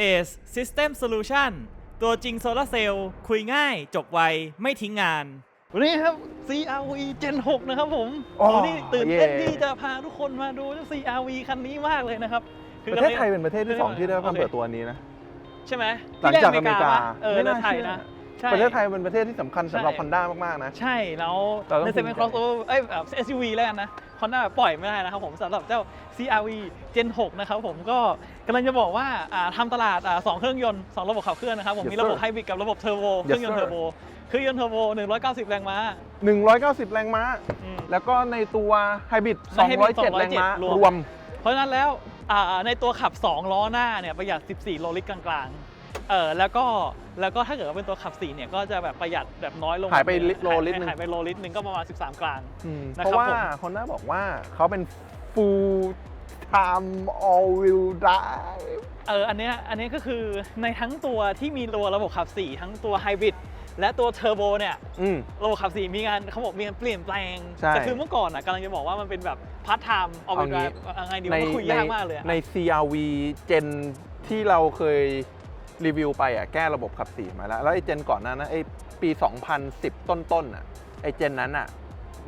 ACE System Solution ตัวจริงโซลาร์เซลล์คุยง่าย จบไว ไม่ทิ้งงาน วันนี้ครับ CRV Gen 6 นะครับผมอ๋อวันนี้ตื่นเต้นเย่ ที่จะพาทุกคนมาดูเจ้า CRV คันนี้มากเลยนะครับคืประเทศไทยเป็นประเทศที่สองที่ได้รับการโอเคเปิดตัวนี้นะ ใช่ไหมหลังจากอเมริกาปะเออไม่แล้วน่าไทยเชื่อ นะใช่ ประเทศไทยเป็นประเทศที่สำคัญสำหรับใช่ ฮอนด้ามาก ๆ นะ ใช่แล้วเราต้องในเซภูเ e มินใจครอสโอเวอร์เอ้ยแบบ SUV แล้วกันนะคอนด้าปล่อยไม่ได้นะครับผมสำหรับเจ้า CRV Gen 6 นะครับผมก็ กำลังจะบอกว่าอ่าทำตลาดอ่าสองเครื่องยนต์สองระบบขับเคลื่อนนะครับผม Yes, มีระบบ sir. ไฮบริดกับระบบเทอร์โบ เครื่องยนต์ Yes, เท sir. อร์โบ เครื่องยนต์เทอร์โบ 190 แรงม้า190 แรงม้า อืม แล้วก็ในตัวไฮบริดใน Hybrid 207แรงม้า207รวมรวม เพราะฉะนั้นแล้วอ่าในตัวขับ 2 ล้อหน้าเนี่ยประหยัด 14 โลลิตรกลางๆเออแล้วก็แล้วก็ถ้าเกิดว่าเป็นตัวขับ 4 เนี่ยก็จะแบบประหยัดแบบน้อยลงหายไปลิตรโลลิตรหนึ่ง หายไปโลลิตรหนึ่งก็ประมาณ13 กลางอืมนะครับเพราะว่าผม ฮอนด้าบอกว่าเขาเป็น full time all wheel drive เอออันเนี้ยอันเนี้ยก็คือในทั้งตัวที่มีตัวระบบขับ4ทั้งตัวไฮบริดและตัวเทอร์โบเนี่ยอืม ระบบขับ4มีงานเขาบอกมีการเปลี่ยนแปลงใช่ แต่คือเมื่อก่อนอะกำลังจะบอกว่ามันเป็นแบบพาร์ทไทม์เอาไปเอางี้ไงดีวะมันคุยยากมากเลยอะ ใน CRV Gen ที่เราเคยรีวิวไปอะแก้ระบบขับสีมาแล้ว แล้วไอ้เจนก่อนหน้านั้นไอ้ปี 2010 ต้นๆอะไอ้เจนนั้นอะ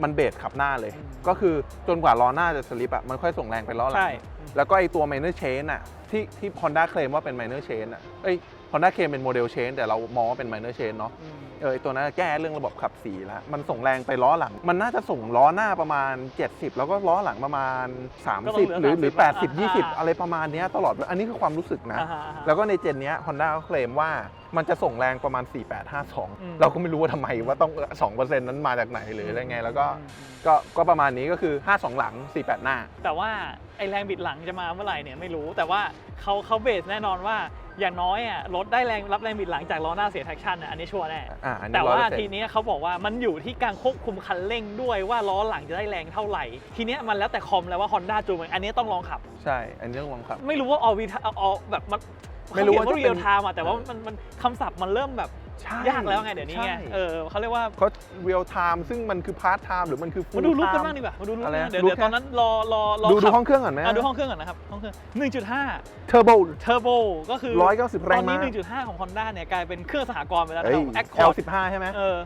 มันเบรดขับหน้าเลยอืมก็คือจนกว่าล้อหน้าจะสลิปอะมันค่อยส่งแรงไปล้อหลัใช่งแล้วก็ไอ้ตัว minor chain อะที่ที่ Honda เคลมว่าเป็น minor chain อะเอ้ย Honda เคลมเป็นโมเดล chain แต่เรามองว่าเป็น minor chain เนาะอืมเออไอ้ตัวนั้นแก้เรื่องระบบขับสีแล้ว มันส่งแรงไปล้อหลัง มันน่าจะส่งล้อหน้าประมาณ 70 แล้วก็ล้อหลังประมาณก็ต้อง30เหลือหรือหรือ30 80อ่า20 อะไรประมาณเนี้ยตลอด อันนี้คือความรู้สึกนะอ่าฮะอ่าฮะแล้วก็ในเจนเนี้ย Honda ก็เคลมว่ามันจะส่งแรงประมาณอืม4852 เราก็ไม่รู้ว่าทำไมว่าต้อง 2%นั้นมาจากไหนหรืออะไรไง แล้วก็ก็ก็ประมาณนี้ก็คือ 52 หลัง 48 หน้า แต่ว่าไอแรงบิดหลังจะมาเมื่อไหร่เนี่ยไม่รู้ แต่ว่าเขาเขาเบสแน่นอนว่า อย่างน้อยอะรถได้แรงรับแรงบิดหลังจากล้อหน้าเสีย traction อะอันนี้ชัวร์แน่อ่าอันนี้แต่ว่า100%ทีเนี้ยเขาบอกว่ามันอยู่ที่การควบคุมคันเร่งด้วยว่าล้อหลังจะได้แรงเท่าไหร่ ทีเนี้ยมันแล้วแต่คอมแล้วว่า Honda จูงมันอันนี้ต้องลองขับ ใช่ อันนี้ต้องลองขับ ไม่รู้ว่าออวีออแบบมันไม่รู้ว่าเขจะเรีเป็ยนลไทม์อะแต่ว่ามันมันคำศัพท์มันเริ่มแบบ ใช่ยากแล้วไงเดี๋ยวนี้ไงใช่ เออเขาเรียกว่าเขา real time ซึ่งมันคือ part time หรือมันคือ full มาดูรูปกัน time บ้างดีกว่ามาดูรูปอะไรกันนะเดี๋ยวดูเดี๋ยวแค่ ตอนนั้นรอรอรอดูดูขับห้องเครื่องก่อนไหมอะดูห้องเครื่องก่อนนะครับห้องเครื่อง1.5 turbo เทอร์โบก็คือ190แรงม้าตอนนี้1.5 ของ Honda เนี่ยกลายเป็นเครื่องสหกรณ์ไปแล้วนะเอ้คยรับ Accord L15 ใช่ไหม เออ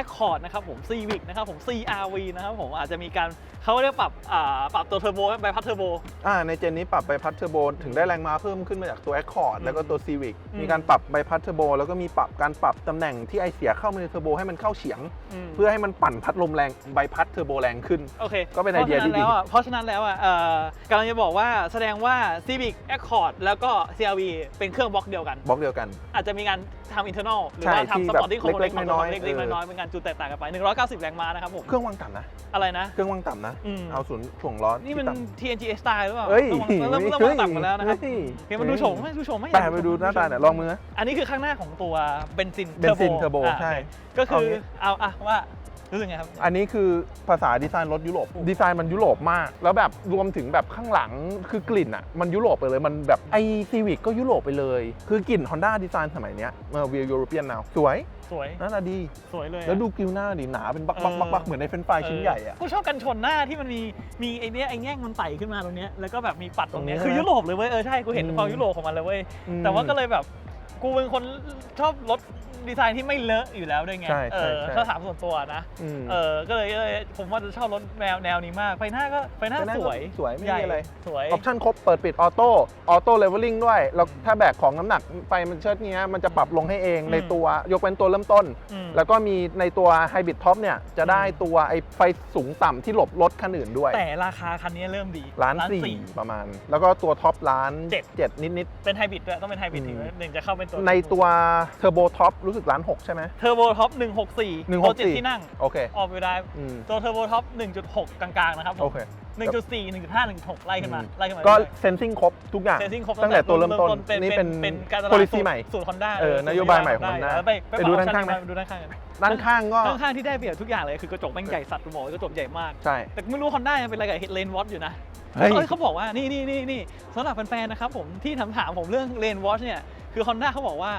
Accord นะครับผม Civic นะครับผม CRV นะครับผมอาจจะมีการเขาเรียกปรับอ่าปรับตัวเทอร์โบใบพัดเทอร์โบอ่าในเจนนี้ปรับใบพัดเทอร์โบถึงได้แรงม้าเพิ่มขึ้นมาจากตัว Accord อืมแล้วก็ตัว Civic อืมมีการปรับใบพัดเทอร์โบแล้วก็มีปรับการปรับตำแหน่งที่ไอเสียเข้ามาในเทอร์โบให้มันเข้าเฉียงมเพื่อให้มันปั่นพัดลมแรงใบพัดเทอร์โบแรงขึ้นโอเคก็เป็นไอเดียที่ดีเพราะฉะนั้นแล้วอะเพราะฉะนั้นแล้วอะเอ่อกำลังจะบอกว่าแสดงว่า Civic Accord แล้วก็ CRV เป็นเครื่องบล็อกเดียวกันบล็อกเดียวกัน อาจจะมีการทำ internal หรือใช่ว่าที่ทำแบบ supporting component เล็กๆของน้อยๆเล็กเออๆน้อยๆเป็นการจุดแตกต่างกันไป 190 แรงม้านะครับผมเครื่องวางต่ำนะ อะไรนะ เครื่องวางต่ำนะ อืม เอาศูนย์ถ่วงล้อนี่มัน ที่ต่ำ TNG S style หรือเปล่าเอ้ยเริ่มเริ่มเฮ้เริ่ยมต่ำกันแล้วนะครับเฮ้ยโอเคมันดูโฉมไม่ดูโฉมไม่แต่ไปดูหน้าตาเนี่ยลองมือนะ อันนี้คือข้างหน้าของตัวเบนซินเบนซินเทอร์โบอะใช่ ก็คือเอางี้เอาอะว่า รู้สึกไงครับ อันนี้คือภาษาดีไซน์รถยุโรป ดีไซน์มันยุโรปมาก แล้วแบบรวมถึงแบบข้างหลังคือกลิ่นอะ มันยุโรปไปเลย มันแบบไอซีวิกก็ยุโรปไปเลย คือกลิ่น Honda ดีไซน์สมัยเนี้ยเออ we're European now สวยสวยน่ารักดี สวยเลยอะแล้วดูกริวหน้าดิหนาเป็นบักบักบักบักเหมือนในเฟรนช์ฟรายชิ้นใหญ่อะกูชอบกันชนหน้าที่มันมีมีไอเนี้ยไอแง่งมันไต่ขึ้นมาตรงเนี้ยแล้วก็แบบมีปัดตรงเนี้ยตรงนี้คือใช่ไหมยุโรปเลยเว้ยเออใช่กูเห็นอืมความยุโรปของมันเลยเว้ยอืมแต่ว่าก็เลยแบบ กูเป็นคนชอบรถดีไซน์ที่ไม่เลอะอยู่แล้วด้วยไง ใช่เอใช่อใช่ ถ้าถามส่วนตัวนะ อืม เออ ก็เลยเออผมว่าจะชอบรถแนวแนวนี้มาก ไฟหน้าก็ไฟหน้าไฟหน้าสก็วยสวยไม่มีใหญ่อะไร สวย ออปชั่นครบเปิดปิดออโต้ ออโต้เลเวลลิ่งด้วย แล้วถ้าแบกของน้ำหนักไฟมันเชิดเนี้ยมันจะปรับลงให้เองอืม ในตัวยกเว้นตัวเริ่มต้น อืม แล้วก็มีในตัวไฮบริดท็อปเนี่ย จะได้อืมตัวไอไฟสูงต่ำที่หลบรถคันอื่นด้วยแต่ราคาคันนี้เริ่มดีล้านสี่ ประมาณ แล้วก็ตัวท็อปล้านเจ็ด เจ็ดนิด เป็นไฮบริดด้วยต้องเป็นไฮบริดอืม ถึงหนึ่งจะเข้าเป็นตัวๆในตัวเทอร์โบท็อปรู้สึกล้านหกใช่ไหมเทอร์โบท็อป164 164 ตัวเจ็ดที่นั่งโอเคออกไปได้อืมตัวเทอร์โบท็อป1.6 กลางๆนะครับผมโอเค 1.4 1.5 1.6 ไล่ขึ้นมา อืม ไล่ขึ้นมาก็รื่อยเซนซิงครบทุกอย่างๆ Sensing ครบตั้งแต่ตัวเริ่มต้นเป็นนี่เป็เป็นนเป็นการตลาด policy ใหม่ สูตรฮอนด้าเออนโยบายใหม่ของ Honda ไปไปดูด้านข้างไหมไปดูด้านข้างกันด้านข้างก็ ด้านข้างที่ได้เปรียบทุกอย่างเลยคือกระจกแม่งใหญ่สัตว์กูบอกเลยกระจกใหญ่มาก ใช่แต่ไม่รู้ฮอนด้ายังเป็นอะไรกับเลนวอชอยู่นะ เฮ้ย เอ้ยเขาบอกว่านี่นี่นี่นี่สำหรับแฟนๆนะครับผมที่ถามถามผมเรื่องเลนวอชเนี่ย คือ Honda เขาบอกว่า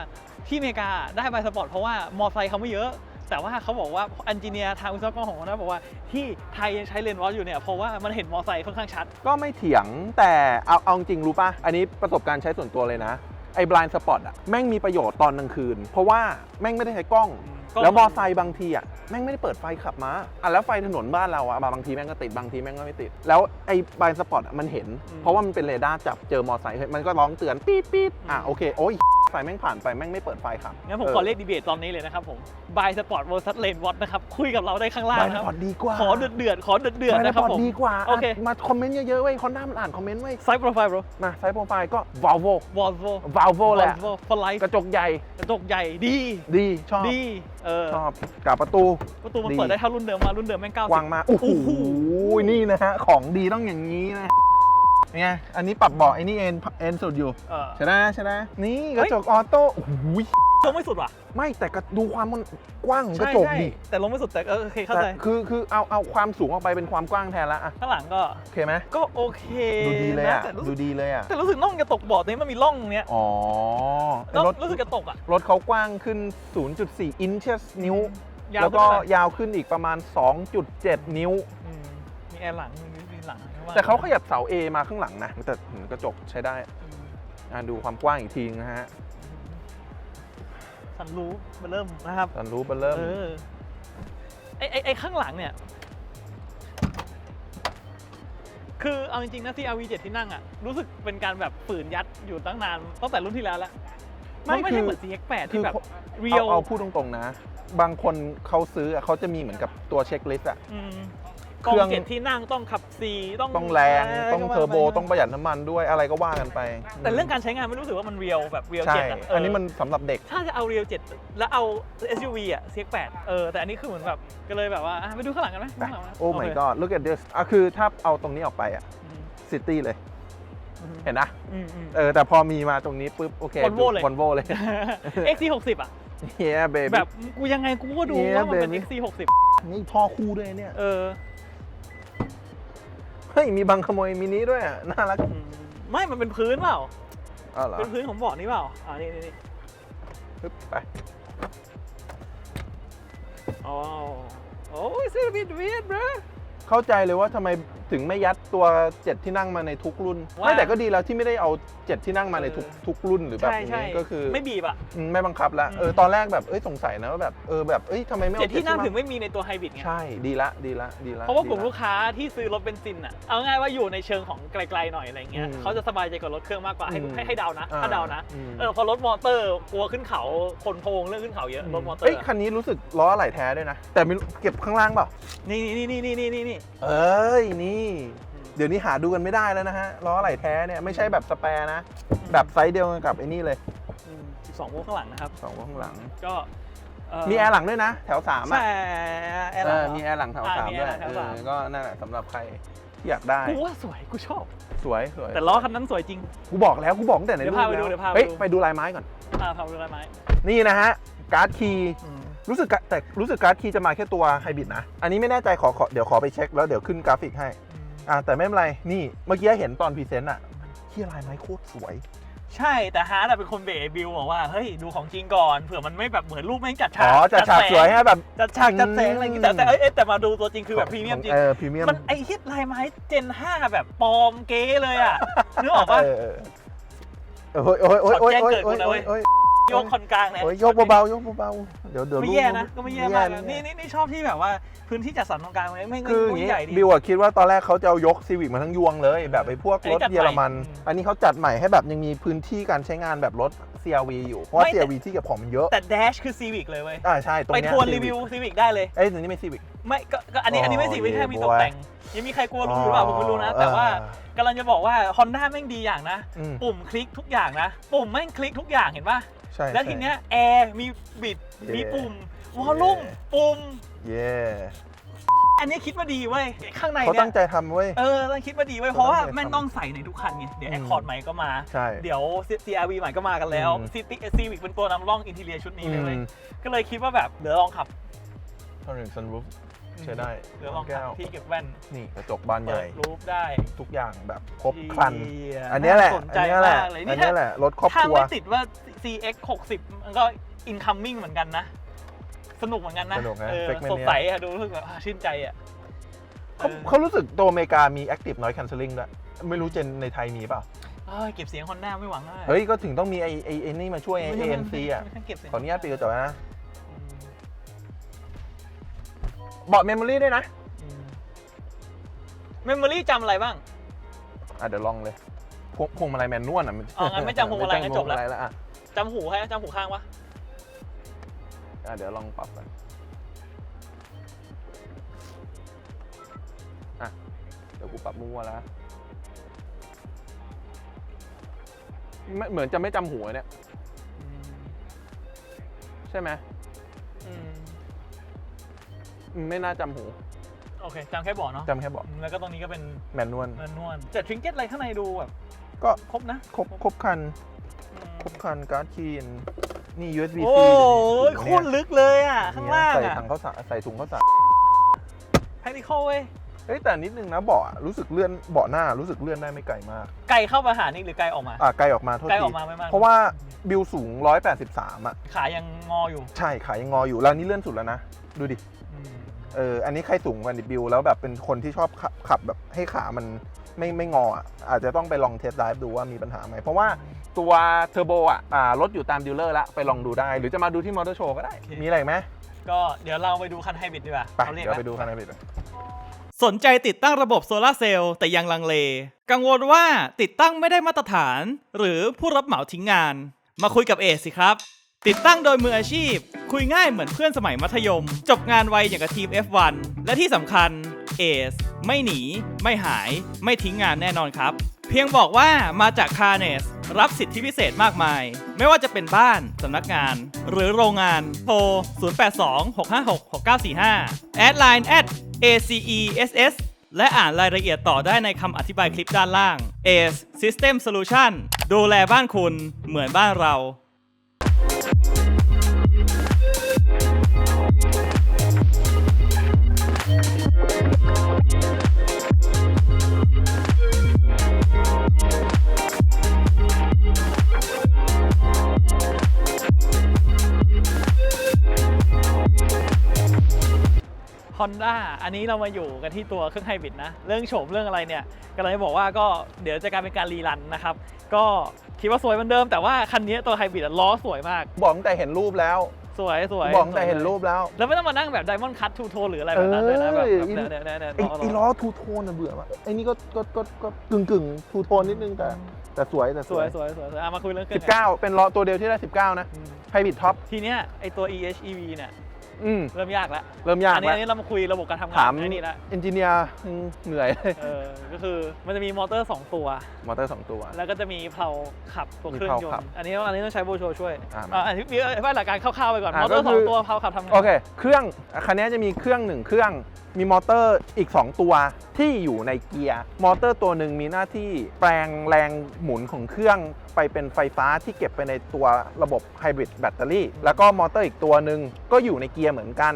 ที่อเมริกาได้ใบสปอร์ตเพราะว่ามอไซค์เขาไม่เยอะ แต่ว่าเขาบอกว่าอันจิเนียร์ทางวิศวกรของ Honda บอกว่าที่ไทยยังใช้เลนวอชอยู่เนี่ยเพราะว่ามันเห็นมอไซค์ค่อนข้างชัด ก็ไม่เถียงแต่เอาเอาจริงรู้ป่ะ อันนี้ประสบการณ์ใช้ส่วนตัวเลยนะ ไอ้ blind spot อะแม่งมีประโยชน์ตอนกลางคืน เพราะว่าแม่งไม่ได้ใช้กล้อง กล้อง แล้วมอไซค์บางทีอะแม่งไม่ได้เปิดไฟขับมาอะแล้วไฟถนนบ้านเราอะบางทีแม่งก็ติดบางทีแม่งก็ไม่ติด แล้วไอ้บายสปอตมันเห็นอืมเพราะว่ามันเป็นเรดาร์จับเจอมอไซค์เฮ้ยมันก็ร้องเตือนปี๊ดปี๊ดอะอืมโอเคโอ้ย ไฟแม่งผ่านไปแม่งไม่เปิดไฟขับงั้นผมขอเรียกดีเบตตอนนี้เลยนะครับผม by sport versus lane watch นะครับคุยกับเราได้ข้างล่างบายสนะครับปอตดีกว่าขอเดือดเดือดๆขอเดือดเดือดบายๆสนะคปรับอตผมดีกว่าโอเคะมาคอมเมนต์เยอะๆเว้ยคนหน้ามันอ่านคอมเมนต์เว้ยไซส์โปรไฟล์ bro มาไซส์โปรไฟล์ก็ Volvo Volvo Volvo แหละ Volvo for life กระจกใหญ่กระจกใหญ่ดีดีชอบดีเออชอบกับประตูประตูมันดีเปิดได้เท่ารุ่นเดิมมารุ่นเดิมแม่งเก้ากว้างมากโอ้โหโอ้โหนี่นะฮะของดีต้องอย่างนี้นะ ไง อันนี้ปรับเบาะไอ้นี่เอ็นเอ็นสุดอยู่เออ ใช่ไหมใช่ไหมนี่กระจกออโต้โอ้โหลงไม่สุดว่ะไม่แต่ก็ดูความมันกว้างของกระจกใช่ดิใช่แต่ลงไม่สุดแต่เออโอเคเข้าใจแต่คือคือเอาเอาความสูงออกไปเป็นความกว้างแทนละอะข้างหลังก็โอเคไหมก็โอเคดูดีเลยนะอะแต่รู้ดูสึกดีเลยอะแต่รู้สึกน่องจะตกเบาะตรงนี้มันมีร่องเนี้ยอ๋อแล้วรถรู้สึกจะตกอะรถเขากว้างขึ้น 0.4 อินช์นิ้ว ยาวแล้วก็ขึ้นเท่าไหร่ยาวขึ้นอีกประมาณ 2.7 นิ้ว อืมมีแอร์หลังมีมีหลังข้งล่ง แต่เขาขยับเสา A มาข้างหลังนะแต่หืมกระจกใช้ได้อืมอะดูความกว้างอีกทีนะฮะสันรู้มาเริ่มนะครับตอนรู้มันเริ่มเออไอไอไอข้างหลังเนี่ย คือเอาจริงๆนะที่ RV7 ที่นั่งอะ รู้สึกเป็นการแบบฝืนยัดอยู่ตั้งนานตั้งแต่รุ่นที่แล้วแล้วมันไม่ใช่เหมือน CX8 คืที่อแบบเอาเรียลเอาพูดตรงๆนะ บางคนเขาซื้ออะเขาจะมีเหมือนกับตัวเช็คลิสต์อะกล้อ เครื่องงเจ็ดที่นั่งต้องขับซีต้องต้องแรงต้องก็ว่าเทอร์โบไปต้องประหยัดน้ำมันด้วยอะไรก็ว่ากันไป แต่เรื่องการใช้งานไม่รู้สึกว่ามันเรียลแบบเรียลใช่เจ็ดอะเอันนี้มันสำหรับเด็ก ถ้าจะเอาเรียลเจ็ดแล้วเอา SUV อะ CX8 เออแต่อันนี้คือเหมือนแบบก็เลยแบบว่าอะไปดูข้างหลังกันไหมข้างหลังไหมโอ้ my god look at this อะคือถ้าเอาตรงนี้ออกไปอะซิตี้เลยเห็นนะอืมอืมเออแต่พอมีมาตรงนี้ปุ๊บโอเค Volvo เลยวอลโวเลย XC60 อะเฮียเบแบบี้บกูยังไงกูก็ดู Yeah, ว่ามันเป็น baby XC60 นี่ท่อคู่ด้วยเนี่ย เออ เฮ้ยมีบังขโมยมินิด้วยอะน่ารักอืมไม่มันเป็นพื้นเปล่า อ้าวเหรอเป็นพื้นของเบาะนี่เปล่า อ่านี่นี่นี่ปึ๊บไปอ๋อโอ้ย it's a bit weird bro เข้าใจเลยว่าทำไม ถึงไม่ยัดตัวเจ็ดที่นั่งมาในทุกรุ่น ว่าไม่แต่ก็ดีแล้วที่ไม่ได้เอาเจ็ดที่นั่งมาในทุกเออ ทุกรุ่นหรือแบบใช่นี้ใช่ก็คือไม่บีบอะ อืมไม่บังคับแล้วอืมเออตอนแรกแบบเอ้ยสงสัยนะว่าแบบเออแบบเอ้ยทำไมไม่เอาเจ็ดที่นั่งมาถึงไม่มีในตัวไฮบริดไง ใช่ดีละดีละดีละเพราะว่ากลุ่มดีลูกค้าที่ซื้อรถเบนซินอะ เอาง่ายว่าอยู่ในเชิงของไกลๆหน่อยอะไรเงี้ย อืมเขาจะสบายใจกว่ารถเครื่องมากกว่า ให้อืม ให้ให้เดานะ อ่าถ้าเดานะอืมเออ พอรถมอเตอร์กลัวขึ้นเขาคนโพงเรื่องขึ้นเขาเยอะ รถมอเตอเอ้ยร์อะคันนี้รู้สึกล้ออะไหล่แท้ด้วยนะ แต่ไม่รู้เก็บข้างล่างเปล่า นี่นี่นี่นี่นี่นี่นี่เอ้ยนี่เดี๋ยวนี้หาดูกันไม่ได้แล้วนะฮะล้ออะไหล่แท้เนี่ยไม่ใช่แบบสแปร์นะ แบบไซส์เดียวกันกับไอ้นี่เลยอืม12โวลต์ข้างหลังนะครับ สองข้างหลัง ก็เมีแอร์หลังด้วยนะ แถวสามใช่อะแอร์หลังเออเหรอ มีแอร์หลังแถวอ่าสามมีด้วยแอร์หลังแถวเอสาม อก็นั่นแหละสำหรับใครที่อยากได้กูว่าสวยกูชอบ สวยสวยแต่ล้อคันนั้นสวยจริง กูบอกแล้วกูบอกตั้งแต่ในเดี๋รูยวปพาไปดูแล้วเดี๋ยวพาไปเฮ้ยดูไปดูลายไม้ก่อน อ่าพาไปดูได้ไหมนี่นะฮะการ์ดคีย์รู้สึกกะแต่รู้สึกการ์ดคีย์จะมาแค่ตัวไฮบริดนะ อันนี้ไม่แน่ใจขอขอเดี๋ยวขอไปเช็คแล้วเดี๋ยวขึ้นกราฟิกให้ อ่าแต่ไม่เป็นไร นี่เมื่อกี้เห็นตอนพรีเซนต์อะที่ลายไม้โคตรสวย ใช่แต่ฮาร์ดอะเป็นคนเบรบิวบอกว่าเฮ้ยดูของจริงก่อนเผื่อมันไม่แบบเหมือนรูปแม่งจัดฉาอ๋กอจะฉากแงสวยให้แบบจัดฉากจัดแสงอะไรอย่างงี้แต่แต่เอ้ยเอ้ยแต่มาดูตัวจริงคือแบบพรีเมียมจริงเออพรีเมียมมันไอฮิตลายไม้เจน5แบบปลอมเก๊เลยอะนึกออกปะเออเออเออโอ้ยโอ้ยโอ้ยโอ้ยขอแจ้งโอ้ยเกิดโอ้กูยนะเว้ ยโอ้ยโยกคอนกลางเนี่ยโอ้ยยกเบาๆยกเบาๆเดี๋ยวเดี๋ยวไม่รูปแย่นะก็ไม่แย่มากนะไนี่นี่นี่ชอบที่แบบว่าพื้นที่จัดสรรตรงกลางไม่ไม่คืออย่างไม่นี้ใหญ่ดีบิวอะคิดว่าตอนแรกเขาจะเอายกซีวิกมาทั้งยวงเลย แบบไอ้พวกอันรนี้ถจัดใหม่เยอรมันอืมอันนี้เขาจัดใหม่ให้แบบยังมีพื้นที่การใช้งานแบบรถ CRV อยู่เพราะว่าไม่แต่ CRV ที่เก็บของมันเยอะแต่แดชคือซีวิกเลยเว้ยอ่าใช่ตรงไปเนี้ยทวน Civic รีวิวซีวิกได้เลยเอ้ยอันนี้ไม่ซีวิกไม่ก็ก็อันนี้อันนี้ไม่อ๋อซีวิกแค่มีตก boy แต่งยังมีใครกลัวรู้หรือเปล่าผมไม่รู้นะ แต่ว่าอ่กำลังจะบอกว่า Honda แม่งดีอย่างนะอืมปุ่มคลิกทุกอย่างนะ ปุ่มแม่งคลิกทุกอย่างเห็นป่ะ ใช่แล้วทีเนี้ยแอร์มีบิด เย่มีปุ่มวอลลุ่มปุ่ม เย่อันนี้คิดมาดีเว้ยข้างในเขาเนี่ตั้ยงใจทำเว้ย เออต้องคิดมาดีเว้ยเขาเพราะว่าตั้งใจแม่งทำต้องใส่ในทุกคันไงเดี๋ยวอืแอม คคอร์ดใหม่ก็มา ใช่ เดี๋ยว CRV ใหม่ก็มากันแล้วอืม City Civic เป็นตัวนำร่องอินทีเรียชุดนี้เลยเว้ยอืมก็เลยคิดว่าแบบเดี๋ยวลองขับทอร์เรนซันรูฟ ใช้ได้เดี๋ยวลองแก้ขับวที่เก็บแว่นนี่กระจกบานใหเปิญ่ดรูฟได้ทุกอย่างแบบครบครันเหี้ยอันเนี้ยแหละาสนใจอันเนี้ยแหละมากเลยอันี่นเนี้ยถ้าแหละรถครอบถ้าครัว ไม่ติดว่า CX 60มันก็ incoming เหมือนกันนะ สนุกเหมือนกันนะสนุกนะเออ segment สดใสอะดูรู้สึกแบบอะชื่นใจอะเขาเออ เขารู้สึกตัวอเมริกามี active noise cancelling ด้วยไม่รู้เจนในไทยมีเปล่าเฮ้ยเก็บเสียงฮอนด้าไม่หวังเลยเฮ้ย ก็ถึงต้องมีไอ้ไอ้ไอ้นี่มาช่วยไอ้ไม่ใช่ ANC อะ ไม่ใช่เก็บเสียงขออนุญาตปิดกระจกนะ เบาะเมมโมรี่ด้วยนะเมมโมรี่จำอะไรบ้าง อะเดี๋ยวลองเลยพวงพวงมาลัยแมนนวลอะมันอ๋องั้นไม่จำพวงมาลัยงั้นจบละไม่จำพวงมาลัยแล้วอะจำหูให้จำหูข้างปะอะเดี๋ยวลองปรับกันอะเดี๋ยวกูปรับมั่วแล้วไม่เหมือนจะไม่จำหัวเนี่ย ใช่ไหมอืมอืม ไม่น่าจำหูโอเคจำแค่เบอกเนาะจำแค่เบาะอืมแล้วก็ตรงนี้ก็เป็นแมนนวลเนินนวลแต่ทริงเก็ตอะไรข้างในดูแบบก็ครบนะครบครบคันอืมครบคันการ์ดคีนนี่ USB C โอ้ยโคตรลึกเลยอะ ข้างล่างใส่อะถังข้าวสารใส่ถุงข้าวสารแพคนิคอลเว้ยเฮ้ยแต่นิดนึงนะเบาะอะรู้สึกเลื่อนเบาะหน้ารู้สึกเลื่อนได้ไม่ไกลมาก ไกลเข้ามาหานี่หรือไกลออกมาอะไกลออกมาโทษไกลทีออกมาไม่มากเพราะว่าบิลสูง 183 อะ ขายังงออยู่ ใช่ขายังงออยู่แล้วนี่เลื่อนสุดแล้วนะ ดูดิอืม เอออันนี้ใครสูงกว่านิบิลแล้วแบบเป็นคนที่ชอบขับขับแบบให้ขามันไม่ไม่งออะอาจจะต้องไปลองเทสไดฟ์ดูว่ามีปัญหาไหม เพราะว่าตัวเทอร์โบอะอ่ารถอยู่ตามดีลเลอร์แล้วไปลองดูได้ หรือจะมาดูที่มอเตอร์โชว์ก็ได้ มีอะไรอีกไหมก็เดี๋ยวเราไปดูคันไฮบริดดีกว่าไปขารีกเดี๋ยวไปนะดูคันไหนไปดูสนใจติดตั้งระบบโซลาร์เซลล์แต่ยังลังเล กังวลว่าติดตั้งไม่ได้มาตรฐาน หรือผู้รับเหมาทิ้งงาน มาคุยกับเอสสิครับ ติดตั้งโดยมืออาชีพ คุยง่ายเหมือนเพื่อนสมัยมัธยม จบงานไวอย่างกับทีม F1 และที่สำคัญเอสไม่หนี ไม่หาย ไม่ทิ้งงานแน่นอนครับ เพียงบอกว่ามาจากคา r เนสรับสิทธิพิเศษมากมาย ไม่ว่าจะเป็นบ้าน สำนักงาน หรือโรงงานโทร 0826566945 แอดไลน์ at ACESS และอ่านรายละเอียดต่อได้ในคำอธิบายคลิปด้านล่าง ACE System Solution ดูแลบ้านคุณเหมือนบ้านเรา Honda อันนี้เรามาอยู่กันที่ตัวเครื่องไฮบริดนะ เรื่องโฉมเรื่องอะไรเนี่ยกำลังจะบอกว่าก็เดี๋ยวจะกลายเป็นการรีรันนะครับ ก็คิดว่าสวยเหมือนเดิม แต่ว่าคันนี้ตัวไฮบริดอะล้อสวยมาก บอกตั้งแต่เห็นรูปแล้ว สวยสวยบอกตั้งแต่เห็นรูปแล้ว แล้วไม่ต้องมานั่งแบบไดมอนด์คัตทูโทนหรืออะไรแบบนั้นเลยนะแบบเออแบบเนี่ยเนี่ยเนี่ยไอ้ล้อไอ้ล้ล้ออทูโทนอะเบื่อมากไอ้นี่ก็ก็ก็ก็กึ่งกึ่งทูโทนนิดนึงแต่แต่สวยแต่สวยสวยสวยสวยอะมาคุยเรื่องเครื่สิองบเก้าเป็นล้อตัวเดียวที่ได้สิบเก้านะอืมไฮบริดท็อปทีเนี้ยไอตัว EHEV เนี่ย อืมเริ่มยากแล้วเริ่มยากอันนี้แล้วอันนี้เรามาคุยระบบการทำงาถานมไอ้นี่ละเอนจิเนียร์เหนื่อยเลยเออก็คือมันจะมีมอเตอร์ 2 ตัว มอเตอร์สองตัว แล้วก็จะมีเพลาขับตัวมีเครื่องยเพลานขับต์อันนี้อันนี้ต้องใช้โบโชช่วยอ่ามาอ่าอันนี้มีอธิบายหลักการคร่าวๆไปก่อนอ่ามอเตอร์ก็สคือองตัวเพลาขับทำงานโอเคเครื่องคันนี้จะมีเครื่องหนึ่งเครื่องมีมอเตอร์อีก 2 ตัวที่อยู่ในเกียร์ มอเตอร์ตัวหนึ่งมีหน้าที่แปลงแรงหมุนของเครื่องไปเป็นไฟฟ้าที่เก็บไปในตัวระบบไฮบริดแบตเตอรี่แล้วก็มอเตอร์อีกตัวหนึ่งก็อยู่ในเกียร์เหมือนกัน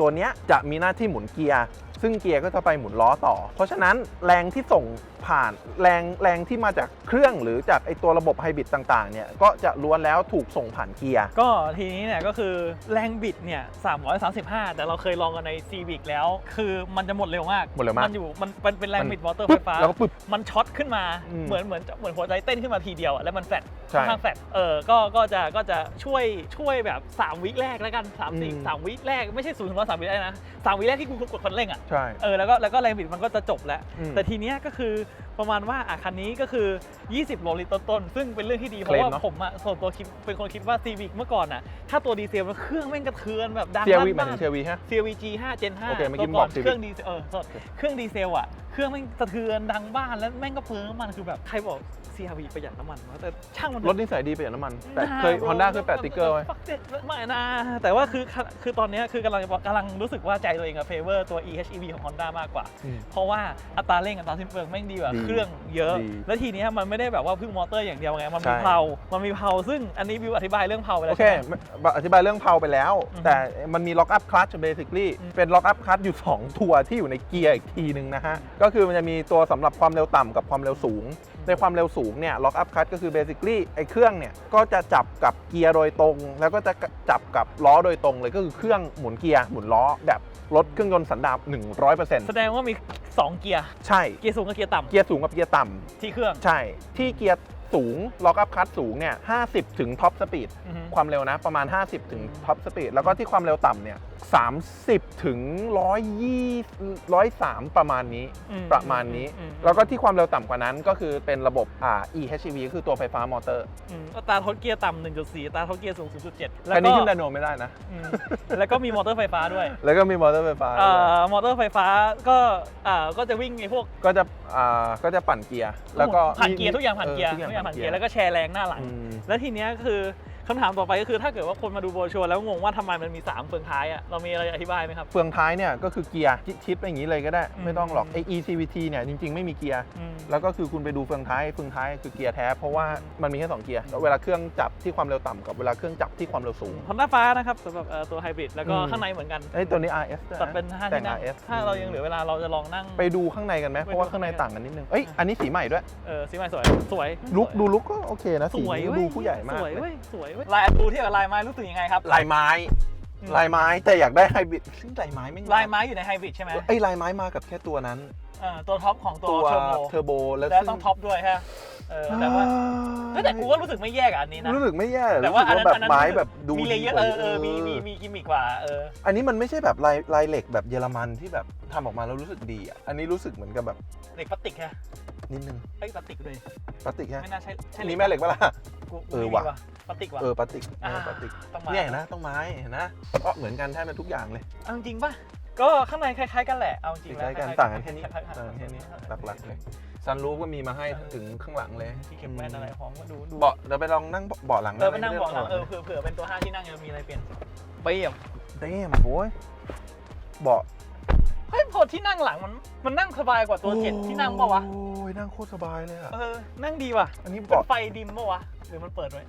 ตัวนี้จะมีหน้าที่หมุนเกียร์ ซึ่งเกียร์ก็จะไปหมุนล้อต่อ เพราะฉะนั้นแรงที่ส่งผ่านแรงแรงที่มาจากเครื่องหรือจากไอตัวระบบไฮบริดต่างๆเนี่ยก็จะล้วนแล้วถูกส่งผ่านเกียร์ ก็ทีนี้เนี่ยก็คือแรงบิดเนี่ย335 แต่เราเคยลองกันใน Civic แล้ว คือมันจะหมดเร็วมากหมดเร็วมากมันอยู่มันเป็นเป็นแรงบิดมอเตอร์ปึ๊ไฟบฟ้าแล้วก็ปึ๊บมันช็อตขึ้นมาอืมเหมือนเหมือนเหมือนหัวใจเต้นขึ้นมาทีเดียวอะแล้วมันแฟลตใช่ค่อนข้างแฟลตเออก็ก็จะก็จะช่วยช่วยแบบ 3 วิแรกแล้วกัน3 อืม 4 3วิแรกไม่ใช่ศูนย์ถึงร้อยสามวิแรกนะสามวิแรกที่คุณกดคันเร่งอะใช่ เออแล้วก็แล้วก็แรงบิดมันก็จะจบแล้ว อืมแต่ทีเนี้ยก็คือประมาณว่าอะคันนี้ก็คือ 20 โลลิตรต้นๆซึ่งเป็นเรื่องที่ดี เพเคลราะมว่าเนอะผมอะส่วนตัวคิดเป็นคนคิดว่า Civic เมื่อก่อนอะ ถ้าตัวดีเซลมันเครื่องแม่งกระเทือนแบบดังเซียวีลั่หมายนถึบ้างนเซียวีฮะ CRV G5 Gen 5โอเคเมื่อกี้ตัวก่อนบอก Civic เครื่องดีเซลเออโทษเครื่องดีเซลอะเครื่องแม่งสะเทือนดังบ้านแล้วแม่งก็เปลืองน้ำมันคือแบบใครบอก CRV ประหยัดน้ำมันวะแต่ช่างมันเถรอะ ถนิสัยดีประหยัดน้ำมัน แต่น่าเคย bro Honda เคยแปะสติ๊กเกอร์ไว้ fuck it ไม่นะ แต่ว่าคือคือตอนเนี้ยคือกำลังกำลังรู้สึกว่าใจตัวเองอะเฟเวอร์ตัว EHEV ของ Honda มากกว่า อืม เพราะว่าอัตราเร่งอัตราสิ้นเปลืองแม่งดีกว่าดีเครื่องเยอะ ดีและทีเนี้ยมันไม่ได้แบบว่าพึ่งมอเตอร์อย่างเดียวไง มันมีใช่เพลามันมีเพลาซึ่งอันนี้บิวอธิบายเรื่องเพลาไปแล้โอวเคใช่ไหม ไม่อธิบายเรื่องเพลาไปแล้ว อือฮึแต่มันมี lock up clutch basically อืม เป็น lock up clutch อยู่ 2 ตัวที่อยู่ในเกียร์อีกทีหนึ่งนะฮะ ก็คือมันจะมีตัวสำหรับความเร็วต่ำกับความเร็วสูง ในความเร็วสูงเนี่ย lock up clutch ก็คือ basically ไอ้เครื่องเนี่ยก็จะจับกับเกียร์โดยตรง แล้วก็จะจับกับล้อโดยตรงเลยก็คือเครื่องหมุนเกียร์หมุนล้อแบบรถเครื่องยนต์สันดาป100%แสดงว่ามี 2 เกียร์ ใช่ เกียร์สูงกับเกียร์ต่ำเกียร์สูงกับเกียร์ต่ำที่เครื่อง ใช่ ที่เกียร์ สูงล็อกอัพคัตสูงเนี่ย50ถึงท็อปสปีดอือฮึ ความเร็วนะประมาณ 50 ถึงท็อปสปีดแล้วก็ที่ความเร็วต่ำเนี่ย30 ถึง120 103 ประมาณนี้ อืมประมาณนี้ อืมแล้วก็ที่ความเร็วต่ำกว่านั้นก็คือเป็นระบบอ่า eHEV ก็คือตัวไฟฟ้ามอเตอร์อืมอัตราทดเกียร์ต่ำ1.4อัตราทดเกียร์สูง0.7อันนี้ขึ้นไดโนไม่ได้นะ อืมแล้วก็มีมอเตอร์ไฟฟ้าด้วยแล้วก็มีมอเตอร์ไฟฟ้าเอ่อมอเตอร์ไฟฟ้าก็อ่าก็จะวิ่งในพวก ก็จะอ่าก็จะปั่นเกียร์ แล้วก็ผ่านเกียร์ทุกอย่างผ่านเกียร์ออทุกอย่างผ่านเกียร์แล้วก็แชร์แรงหน้าหลังอืมแล้วทีเนี้ยคือ คำถามต่อไปก็คือถ้าเกิดว่าคนมาดูโบรชัวร์แล้วงงว่าทำไมมันมี 3 เฟืองท้ายอะเรามีอะไรอธิบายไหมครับ เฟืองท้ายเนี่ยก็คือเกียร์ชิดไปอย่างนี้เลยก็ได้อืมไม่ต้องหรอกไอ eCVT เนี่ยจริงๆ ไม่มีเกียร์ อืม แล้วก็คือคุณไปดูเฟืองท้ายเฟืองท้ายคือเกียร์แท้เพราะว่ามันมีแค่สองเกียร์เวลาเครื่องจับที่ความเร็วต่ำกับเวลาเครื่องจับที่ความเร็วสูง ฮอนด้าฟ้านะครับสำหรับเอ่อตัวไฮบริดแล้วก็อืม ข้างในเหมือนกันไอ้ยตัวนี้ RS ด้วยะตัดเป็น5แต่ที่ง นั่ง RS ถ้าเรายังเหลือเวลาเราจะลองนั่ง ไปดูข้างในกันไหมเพราะว่าข้างในต่างกันนิดนึงเอ้ยอันนี้สีใหม่ด้วย เออสีใหม่สวย สวยลุกสวยดูลุกก็โอเคนะสสีวยนี้เว้ยดูผู้ใหญ่มากสวยเลย เว้ยสวยเว้ยลายดูเทียบกับลายไม้รู้สึกยังไงครับลายไม้ อืมลายไม้แต่อยากได้ไฮบริดซึ่งลายไม้ไม่ลายไม้อยู่ในไฮบริดใช่ไหมไอ้ยลายไม้มากับแค่ตัวนั้น เออตัวท็อปของตัวตัวเทอร์โบเทอร์โบแล้วแล้วซึ่ต้องท็อปด้วยฮะเออแต่ว่าเฮ้ยแต่กูก็รู้สึกไม่แย่กับอันนี้นะ รู้สึกไม่แย่แต่ว่าอันรู้นั้นสึกอันนั้น ไม้แบบดูมีเลเยอร์ดีเอกอว่าเออมีมีมีกิมมิกกว่าเออ อันนี้มันไม่ใช่แบบลายลายเหล็กแบบเยอรมันที่แบบทำออกมาแล้วรู้สึกดีอะอันนี้รู้สึกเหมือนกับแบบ เหล็กพลาสติกฮะ นิดนึงไอ้ยพลาสติกด้วยพลาสติกฮะไม่น่าใช่ใช่อันนี้แม่เหล็กปะล่ะ กูเออไม่มีว่ะพลาสติกว่ะเออพลาสติกเอออ่าพลาสติกต้องมาเนี่ยเห็นนะต้องไม้เห็นนะก็เหมือนกันแทบเป็นทุกอย่างเลยเอาจริงป่ะก็ข้างในคล้ายๆกันแหละเอาจริงใกแล้วล้ๆกันล้ยๆต่างกันแค่นี้ล้ายๆต่างกันแค่นี้หลักๆเลยซันรูฟก็มีมาให้ถึงข้างหลังเลยที่เก็บแว่นอะไรพร้อมก็ดูดูเบาะเราไปลองนั่งเบาะหลังเออไปนั่งด้หมเบอกหลังเออเผื่อเผื่อเป็นตัวห้าที่นั่งจะมีอะไรเปลี่ยนเปรียบเต็มโอ้ยเบาะ เฮ้ยพอที่นั่งหลังมันมันนั่งสบายกว่าตัวเจ็ดที่นั่งเปล่าวะ โอ้ยนั่งโคตรสบายเลยอะเออ นั่งดีว่ะอันนี้เป็นเบาะ ไฟดิมเปล่าวะ หรือมันเปิดไว้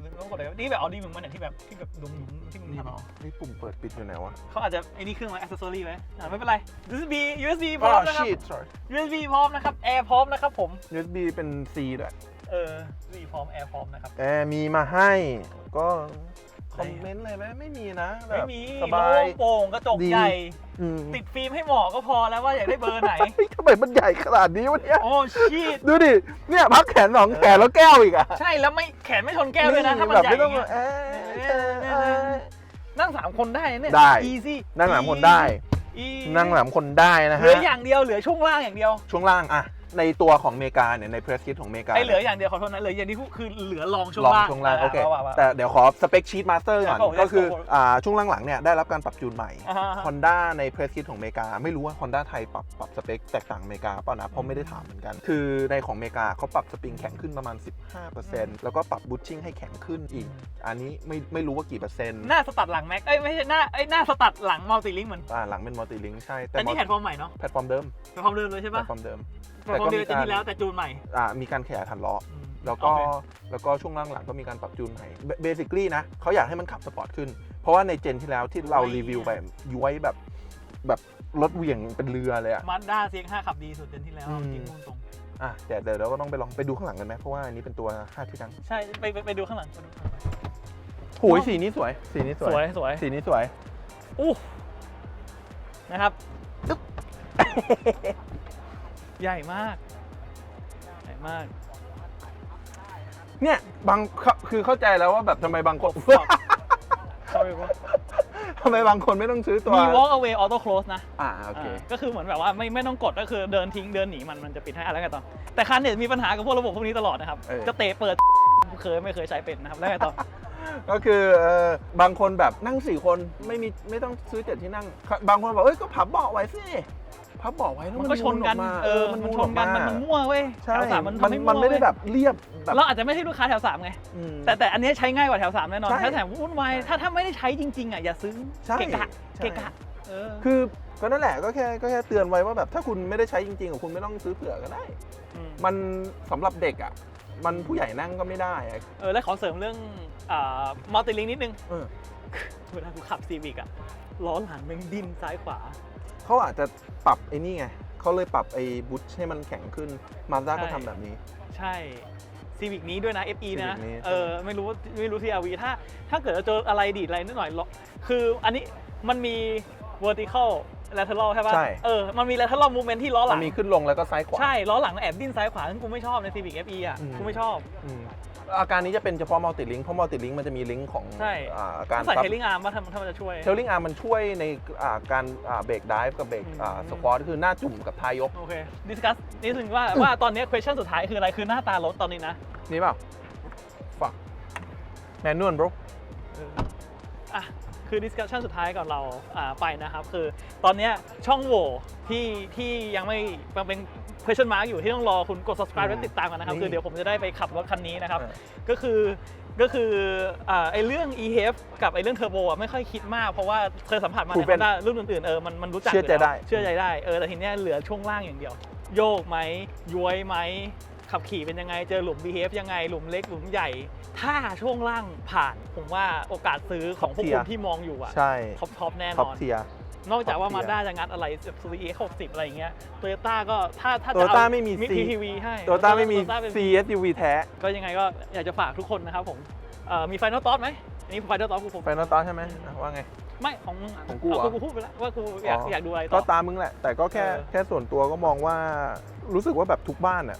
หรือต้องกดอะไรวะนี่แบบเอาดิมเหมือนมันเนี่ยที่แบบที่แบบดุมๆที่มึงนี่ทำเอานี่ปุ่มเปิดปิดอยู่ไหนวะเขาอาจจะไอ้นี่เครื่องไว้อ c เซสซอรี่ไว้อ่าไม่เป็นไร USB USB พร้อมนะครับ shit sorry USB พร้อมนะครับแอร์พร้อมนะครับผม USB เป็น C ด้วยเออ USB พร้อมแอร์พร้อมนะครับ แอร์มีมาให้ ก็ คอมเมนต์อะไรไหมไม่มีนะแบบไม่มีสบายโล่งโปร่งกระจกดี ใหญ่ อืมติดฟิล์มให้เหมาะก็พอแล้วว่าอยากได้เบอร์ไหน เฮ้ยทำไมมันใหญ่ขนาดนี้วะเนี่ยโอ้ชีตดูดิเนี่ยพักแขนสองแขนแล้วแก้วอีกอะใช่แล้วไม่แขนไม่ชนแก้วด้วยนะถ้ามันแบบใหญ่ไม่อต้องย่างเงี้ยเอ๊ะเอ๊ะเอ๊ะ นั่งสามคนได้นะเนี่ย ได้ easy นั่งหลังคนได้ easy นั่งหลังคนได้นะเหฮะลืออย่างเดียวเหลือช่วงล่างอย่างเดียว ช่วงล่างอะ ในตัวของอเมริกาเนี่ยในเพรสคิดของอเมริกาไอ้เหลืออย่างเดียวขอโทษนะเหลืออย่างที่พูดคือเหลือรองช่วงลองล่างช่วงล่างโอเคว่าว่าแต่เดี๋ยวขอสเปคชีตมาสเตอร์ก่อนครับผมก็คือครับผมอ่าช่วงหลังๆเนี่ยได้รับการปรับจูนใหม่อ่าฮะ Honda ในเพรสคิดของอเมริกา ไม่รู้ว่า Honda ไทยปรับปรับสเปคแตกต่างอเมริกาเปล่านะเพราะไม่ได้ถามเหมือนกัน คือในของอเมริกาเขาปรับสปริงแข็งขึ้นประมาณ 15%แล้วก็ปรับบูทชิ่งให้แข็งขึ้นอีก อันนี้ไม่ไม่รู้ว่ากี่เปอร์เซ็นต์หน้าสตัดหลังแม็กเอ้ยไม่ใช่หน้าไอ้ยหน้าสตัดหลังมัลติลิงเหมือนอ่าหลังเป็นมัลติลิงใช่แต่นี่แพลตฟอร์มใหม่เนาะแพลตฟอร์มเดิมแพลตฟอร์มเดิมเลยใช่แพลปะตฟอร์มเดิมแพลตฟอร์มเดิมจากที่แล้วแต่จูนใหม่อ่ามีการขยายฐานล้ออืมแล้วก็โอเคแล้วก็ช่วงล่างหลังก็มีการปรับจูนใหม่เบสิคลี่นะเขาอยากให้มันขับสปอร์ตขึ้น เพราะว่าในเจนที่แล้วที่เรารีวิวไปย้วยแบบแบบรถเหวี่ยงเป็นเรือเลยอะมาด้าเซียงห้าขับดีสุดเดือนที่แล้วอืมจริงพูดตรงอะแต่เดี๋ยวเราก็ต้องไปลองไปดูข้างหลังกันไหมเพราะว่าอันนี้เป็นตัว5ที่นั่งใช่ไปไปไปดูข้างหลังไปดูข้างหลังโอ้ยสีนี้สวย สีนี้สสววยยสวยสีนี้สวยอู้นะครับตึ๊บ ใหญ่มาก ใหญ่มาก เนี่ยบางคือเข้าใจแล้วว่าแบบทำไมบางคน sorry bro ทำไมบางคนไม่ต้องซื้อตัว มี walk away auto close นะอ่าโอเคอ่าก็คือเหมือนแบบว่าไม่ไม่ต้องกดก็คือเดินทิ้งเดินหนีมันมันจะปิดให้อะไรกันต่อ แต่คันเนี่ยมีปัญหากับพวกระบบพวกนี้ตลอดนะครับ เออ จะเตะเปิดเคยไม่เคยใช้เป็นนะครับแล้วไงต่อ ก็คือเอ่อบางคนแบบนั่งสี่คนไม่มีไม่ต้องซื้อเจ็ดที่นั่ง บางคนบอกเอ้ยก็พับเบาะไว้สิ พับเบาะไว้แล้วมันมันก็ชนกันมูออมาเออมันชนกันมันมันมั่วเว้ยใช่แถวสามมันมันทำให้มันวไม่ได้เว้ยแบบเรียบแบบเราอาจจะไม่ใช่ลูกค้าแถวสามไงอืมแต่แต่อันเนี้ยใช้ง่ายกว่าแถวสามแน่นอนใช่แถวสามวุ่นวายถ้าถ้าไม่ได้ใช้จริงๆอะอย่าซื้อใช่เกะกะใช่เกะกะเออคือก็นั่นแหละก็แค่ก็แค่เตือนไว้ว่าแบบถ้าคุณไม่ได้ใช้จริงๆอะคุณไม่ต้องซื้อเผื่อก็ได้มมันสำหรับเด็กอะมันผู้ใหญ่นั่งก็ไม่ได้อะเออแล้วขอเสริมเรื่องอ่ามัลติลิงนิดนึงเออเวลากูขับซีวิกอะล้อหลังแม่งดิ้นซ้ายขวา เขาอาจจะปรับไอ้นี่ไงเขาเลยปรับไอ้บูทให้มันแข็งขึ้นมาด้าก็ใช่ทำแบบนี้ ใช่ซีวิกนี้ด้วยนะ FE นะ Civic นี้เออไม่รู้ไม่รู้ที่อาวีถ้าถ้าเกิดเราเจออะไรดีดอะไรนิดหน่อยลองคืออันนี้มันมี vertical lateral ใช่ป่ะใช่ เออ มันมี lateral movement ที่ล้อหมัลันง มีขึ้นลงแล้วก็ซ้ายขวา ใช่ ล้อหลังแอบดิ้นซ้ายขวาซึ่งกูไม่ชอบใน Civic FE อะ อืม กูไม่ชอบ อืมอาการนี้จะเป็นเฉพาะมัลติลิงเพราะมัลติลิงมันจะมีลิงก์ของใช่ อ่าการต้องใส่ซับ เทลลิ่งอาร์มว่าถ้าถ้ามันจะช่วย เทลลิงอาร์มันช่วยในอ่าการเบรกดิฟกับเบรกอืม สควอตคือหน้าจุ่มกับท้ายยก โอเค ดิสคัสนิดนึงว่า ว่าตอนนี้ question สุดท้ายคืออะไร คือหน้าตารถตอนนี้นะนี่เปล่า ฝักแมนนวล bro เอออะ คือ discussion สุดท้ายก่อนเราอ่าไปนะครับ คือตอนเนี้ยช่องโหว่ที่ที่ยังไม่ยังเป็น question mark อยู่ที่ต้องรอคุณกด subscribe และติดตามกันนะครับนี่คือเดี๋ยวผมจะได้ไปขับรถคันนี้นะครับเออก็คือก็คืออ่าไอเรื่อง EHF กับไอเรื่องเทอร์โบอะไม่ค่อยคิดมาก เพราะว่าเคยสัมผัสมาใน Proven Honda รุ่นอื่นๆเออมันมันรู้จักเชื่อใจยู่แล้วได้เชื่อใจได้เออแต่ทีเนี้ยเหลือช่วงล่างอย่างเดียว โยกไหมย้วยไหม ขับขี่เป็นยังไง เจอหลุม BHF ยังไง หลุมเล็ก หลุมใหญ่ ถ้าช่วงล่างผ่าน ผมว่าโอกาสซื้อของพวกคุณที่มองอยู่อะใช่ท็อปท็อปแน่นท็อปอน เทีย นอกจากว่า top มา tier ด้าจะงัดอะไรแบบซูซูกิ X60 อะไรอย่างเงี้ยโตโยต้าก็ถ้าถ้าจะ Toyota เอาไม่มี C PTV ให้โตโยต้าไม่มี Toyota เป็น CSUV แท้ก็ยังไงก็อยากจะฝากทุกคนนะครับผมเอ่อมีไฟนอลตอสไหมอันนี้ไฟนอลตอสกูผมไฟนอลตอนใช่ไหมอะว่าไง ไม่ของของกูเหรอกูกูพูดไปแล้วว่ากูอยากอยากดูอะไรต่ก็อ ตามมึงแหละ แต่ก็แค่เออ แค่ส่วนตัวก็มองว่ารู้สึกว่าแบบทุกบ้านอะ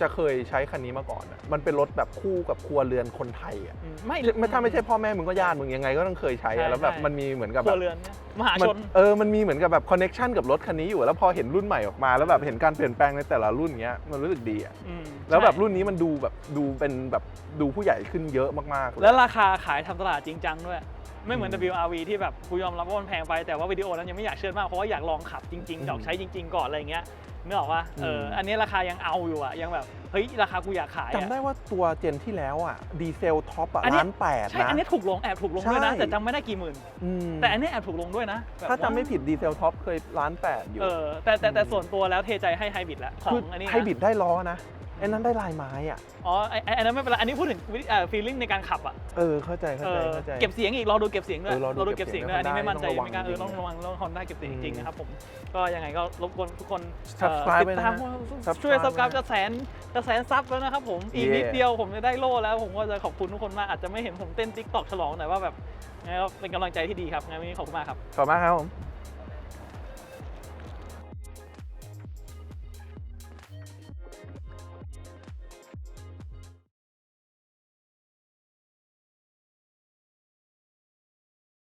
จะเคยใช้คันนี้มาก่อนอะมันเป็นรถแบบคู่กับครัวเรือนคนไทยอะอืมไม่ไม่ถ้าไม่ใช่พ่อแม่มึงก็ญาติมึงยังไงก็ต้องเคยใช้ใช่อะแล้วแบบใช่ มันมีเหมือนกับคแบรัวบ เรือนเนี่ยมหามัชนนเออ มันมีเหมือนกับแบบคอนเน็ชันกับรถคันนี้อยู่ แล้วพอเห็นรุ่นใหม่ออกมา แล้วแบบเห็นการเปลี่ยนแปลงในแต่ละรุ่นเงี้ย มันรู้สึกดีอะอืมแล้วแบบใช่รุ่นนี้มันดูแบบดูเป็นแบบดูผู้ใหญ่ขึ้นเยอะมากๆเย แล้วราคาขายทำตลาดจริงจังด้วย ไม่เหมือน อืม WRV ที่แบบกูยอมรับว่ามันแพงไปแต่ว่าวิดีโอนั้นยังไม่อยากเชื่อมากเพราะว่าอยากลองขับจริงอืมๆอยากใช้จริง ๆ ก่อนอะไรอย่างเงี้ย นึกออกว่าเอออืมอันนี้ราคายังเอาอยู่อะยังแบบเฮ้ยราคากูอยากขายจำอะได้ว่าตัวเจนที่แล้วอะดีเซลท็อปอะอันนี้ล้านแปดใช่นะอันนี้ถูกลงแอบถูกลงด้วยนะใช่แต่จำไม่ได้กี่หมื่นอืมแต่อันนี้แอบถูกลงด้วยนะแบบถ้าจำไม่ว่ผิดดีเซลท็อปเคยล้านแปดอยู่เออแต่แต่แต่อืมส่วนตัวแล้วเทใจให้ไฮบริดแล้วขอคืองอันนี้นะไฮบริดได้ล้อนะ ไอ้นั้นได้ลายไม้อะ อ๋อไอ้ไอ้อันนั้นไม่เป็นไรอันนี้พูดถึงวิเอ่อฟีลลิ่งในการขับอะเออ เข้าใจ เข้าเอใจอเข้าใจ เก็บเสียงอีกรอดูเก็บเสียงด้วยเออรอดูดูเก็บเสียงด้วยเก็อับนเสียงนี้ไม่มั่นใจต้องระวังไม่กล้าเออจริงๆต้องระวังเรื่องฮอนด้าเก็บเสียงจริงอืมๆนะครับผมก็ยังไงก็รบกวนทุกคนเอ่อ Subscribe ติดตามไว้นะช่วย Subscribe ซับกับไว้นะจะแสนจะแสนซับแล้วนะครับผมอีก Yeah นิดเดียวผมจะได้โล่แล้ว ผมก็จะขอบคุณทุกคนมากอาจจะไม่เห็นผมเต้นติ๊กตอกฉลองแต่ว่าแบบงั้นก็เป็นกำลังใจที่ดีครับงั้นวันนี้ขอบคุณมากครับ ขอบคุณมากครับผม